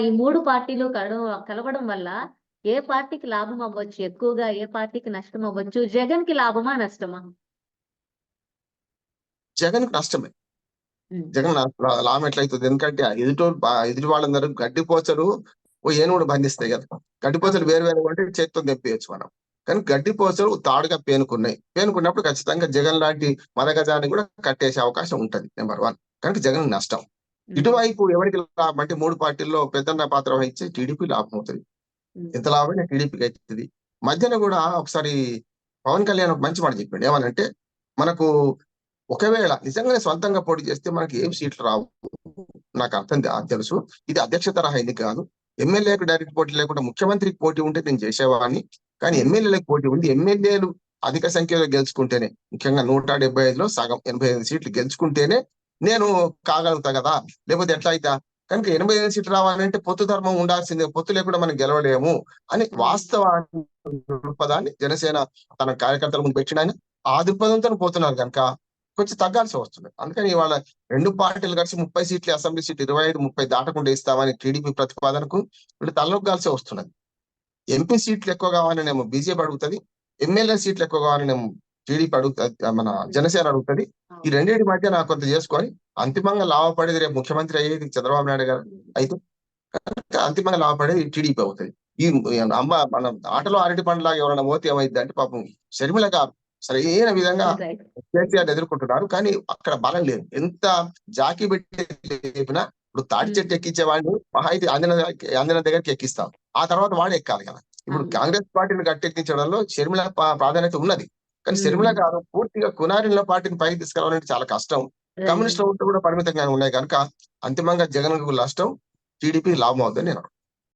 ఈ మూడు పార్టీలు కలవ కలవడం వల్ల ఏ పార్టీకి లాభం అవ్వచ్చు? ఎక్కువగా ఏ పార్టీకి నష్టం అవ్వచ్చు? జగన్కి లాభమా నష్టమా? జగన్ నష్టమే. ఉమ్. జగన్ లాభం ఎట్లయితుంది? ఎందుకంటే ఎదుటి ఎదుటి వాళ్ళందరూ గడ్డిపోచలు ఓ ఏనుగుడు బంధిస్తాయి కదా. గడ్డిపోచలు వేరు వేరు అంటే చేతితో తెప్పేయచ్చు మనం. కానీ గడ్డిపోచలు తాడుగా పేనుకున్నాయి. పేనుకున్నప్పుడు ఖచ్చితంగా జగన్ లాంటి మదగజాన్ని కూడా కట్టేసే అవకాశం ఉంటది నెంబర్ వన్. కనుక జగన్ నష్టం. ఇటువైపు ఎవరికి లాభం? అంటే మూడు పార్టీల్లో పెద్దన్న పాత్ర వహించి టీడీపీ లాభం అవుతుంది. ఎంత లాభమైనా టీడీపీకి అవుతుంది. మధ్యన కూడా ఒకసారి పవన్ కళ్యాణ్ ఒక మంచి మాట చెప్పిండు. ఏమనంటే మనకు ఒకవేళ నిజంగానే సొంతంగా పోటీ చేస్తే మనకి ఏం సీట్లు రావు. నాకు అర్థం తెలుసు. ఇది అధ్యక్ష తరహా ఎన్నిక కాదు. ఎమ్మెల్యేకు డైరెక్ట్ పోటీ లేకుండా ముఖ్యమంత్రికి పోటీ ఉంటే నేను చేసేవాడిని. కానీ ఎమ్మెల్యేలకు పోటీ ఉంది. ఎమ్మెల్యేలు అధిక సంఖ్యలో గెలుచుకుంటేనే ముఖ్యంగా నూట డెబ్బై ఐదులో సగం ఎనభై ఐదు సీట్లు గెలుచుకుంటేనే నేను కాగలుగుతా కదా? లేకపోతే ఎట్లా అయితే? కనుక ఎనభై ఐదు సీట్లు రావాలంటే పొత్తు ధర్మం ఉండాల్సిందే. పొత్తు లేకుండా మనం గెలవలేము అని వాస్తవాన్ని దృక్పథాన్ని జనసేన తన కార్యకర్తల ముందు పెట్టిన ఆ దృక్పథంతో పోతున్నారు కనుక కొంచెం తగ్గాల్సి వస్తుంది. అందుకని ఇవాళ రెండు పార్టీలు కలిసి ముప్పై సీట్లు అసెంబ్లీ సీట్లు ఇరవై ఐదు ముప్పై దాటకుండా ఇస్తామని టీడీపీ ప్రతిపాదనకు వీళ్ళు తలొగ్గాల్సి వస్తున్నది. ఎంపీ సీట్లు ఎక్కువ కావాలనేమో బీజేపీ అడుగుతుంది ఎమ్మెల్యే సీట్లు ఎక్కువ కావాలనేమో టీడీపీ అడుగుతుంది మన జనసేన అడుగుతుంది. ఈ రెండింటి మధ్య నాకు కొంత చేసుకొని అంతిమంగా లాభపడేది రేపు ముఖ్యమంత్రి అయ్యేది చంద్రబాబు నాయుడు గారు అయితే అంతిమంగా లాభపడేది టీడీపీ అవుతుంది. ఈ అమ్మ మన ఆటలో అరటి పండులాగా ఎవరైనా పోతే ఏమైంది అంటే పాపం షర్మిల గారు సరైన విధంగా. కేసీఆర్ ఎదుర్కొంటున్నారు. కానీ అక్కడ బలం లేదు. ఎంత జాకీ పెట్టి లేపినా ఇప్పుడు తాటి చెట్టు ఎక్కించేవాడిని మహా అయితే ఆంజన ఆంజన దగ్గరికి ఎక్కిస్తాం. ఆ తర్వాత వాడు ఎక్కాలి కదా. ఇప్పుడు. కాంగ్రెస్ పార్టీని గట్టెక్కించడంలో షర్మిల ప్రాధాన్యత ఉన్నది. కానీ మ్మ్. షర్మిల గారు పూర్తిగా కునారిలో పార్టీని పైకి తీసుకురావాలంటే చాలా కష్టం. కమ్యూనిస్ట్ ఓట్లు కూడా పరిమితంగా ఉన్నాయి కనుక అంతిమంగా జగన్ నష్టం టీడీపీ లాభం అవుతుంది నేను